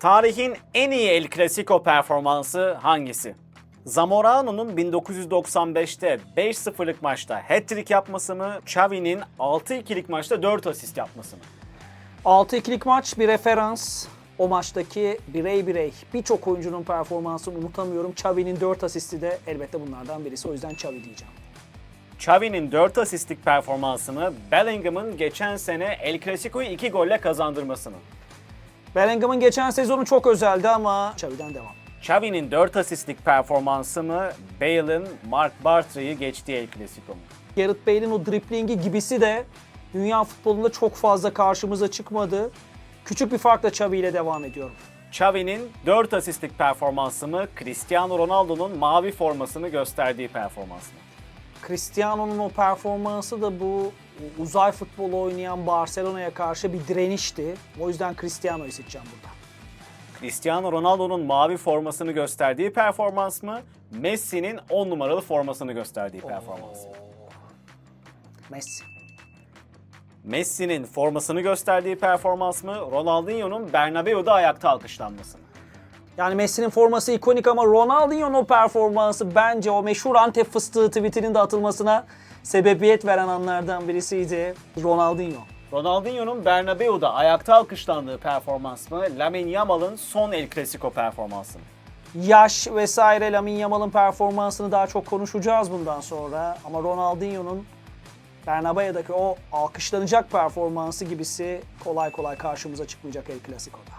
Tarihin en iyi El Clasico performansı hangisi? Zamorano'nun 1995'te 5-0'lık maçta hat-trick yapması mı? Xavi'nin 6-2'lik maçta 4 asist yapması mı? 6-2'lik maç bir referans. O maçtaki birey birey birçok oyuncunun performansını unutamıyorum. Xavi'nin 4 asisti de elbette bunlardan birisi. O yüzden Xavi diyeceğim. Xavi'nin 4 asistlik performansı mı? Bellingham'ın geçen sene El Clasico'yu 2 golle kazandırması mı? Bellingham'ın geçen sezonu çok özeldi ama Xavi'den devam. Xavi'nin 4 asistlik performansı mı? Bale'ın Mark Bartra'yı geçtiği El Clasico mu? Gareth Bale'in o driplingi gibisi de dünya futbolunda çok fazla karşımıza çıkmadı. Küçük bir farkla Xavi ile devam ediyorum. Xavi'nin 4 asistlik performansı mı? Cristiano Ronaldo'nun mavi formasını gösterdiği performans mı? Cristiano'nun o performansı da bu uzay futbolu oynayan Barcelona'ya karşı bir direnişti. O yüzden Cristiano'yu seçeceğim burada. Cristiano Ronaldo'nun mavi formasını gösterdiği performans mı? Messi'nin 10 numaralı formasını gösterdiği performans mı? Messi. Messi'nin formasını gösterdiği performans mı? Ronaldinho'nun Bernabeu'da ayakta alkışlanması mı? Yani Messi'nin forması ikonik ama Ronaldinho'nun o performansı bence o meşhur Antep fıstığı tweetinin de atılmasına sebebiyet veren anlardan birisiydi. Ronaldinho. Ronaldinho'nun Bernabeu'da ayakta alkışlandığı performans mı? Lamine Yamal'ın son El Clasico performansı mı? Yaş vesaire Lamine Yamal'ın performansını daha çok konuşacağız bundan sonra. Ama Ronaldinho'nun Bernabeu'daki o alkışlanacak performansı gibisi kolay kolay karşımıza çıkmayacak El Clasico'da.